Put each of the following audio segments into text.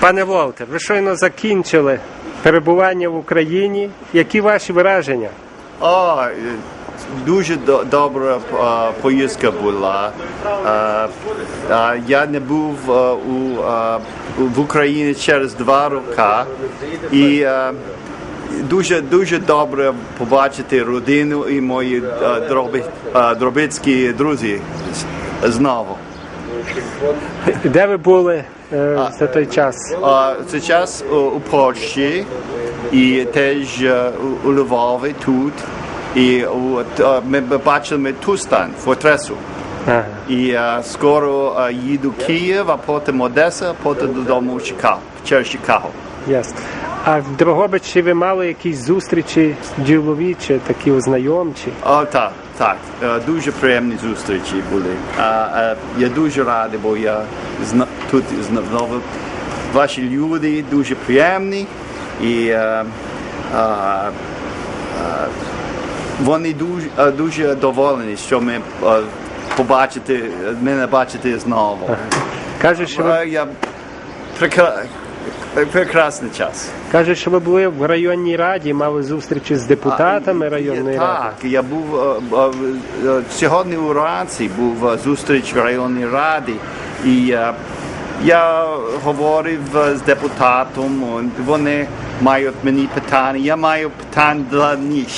Пане Волтер, ви щойно закінчили перебування в Україні. Які ваші враження? О, дуже до- добра поїздка була. Я не був у, в Україні через два роки. І дуже дуже добре побачити родину і мої дроби, дробицькі друзі знову. Де ви були е, за той час? А, Зараз у, у Польщі і теж е, у, у Львові тут. І у, т- ми б- бачили Тустан, фортресу. Ага. І е, скоро е, їду в Київ, а потім Одеса, потім додому в Чикаго, через Чикаго. Ясно. А в Дрогобичі ви мали якісь зустрічі ділові чи такі ознайомчі? О, так, так. Е, Дуже приємні зустрічі були. А, е, Я дуже радий, бо я зна- тут знову. Ваші люди дуже приємні і е, е, е, вони дуже, дуже доволені, що ми побачити, мене бачити знову. Кажуть, що ви, Я прекра... прекрасний час. кажуть, що ви були в районній раді, мали зустрічі з депутатами А, районної є- ради. Так, я був е, е, е, був е, зустріч в районній раді, і е, я говорив е, з депутатом, вони мають мені питання, я маю питання для них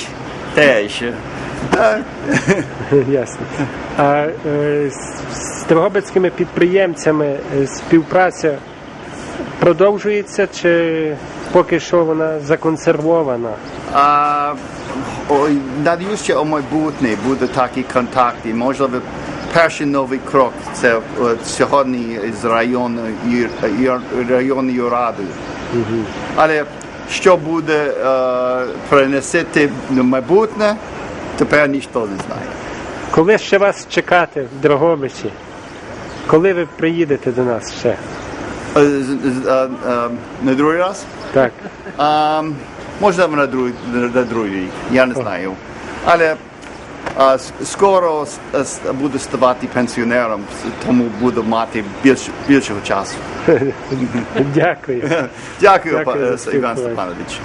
теж. Е, Ясно. А е, з, дрогобицькими підприємцями е, співпраця продовжується чи поки що вона законсервована? А, ой, надіюсь, що у майбутнє буде такі контакти. Можливо, перший новий крок це е, сьогодні з районної, районною радою. Але що буде е, принесити майбутнє, тепер ніхто не знає. Коли ще вас чекати в Дрогобичі? Коли ви приїдете до нас ще? Е, е, е, На другий раз? Так. А, можливо, на другий, на другий я не знаю. Але а, скоро буду ставати пенсіонером, тому буду мати більше, більшого часу. Дякую. Дякую, Дякую Іван. Степанович.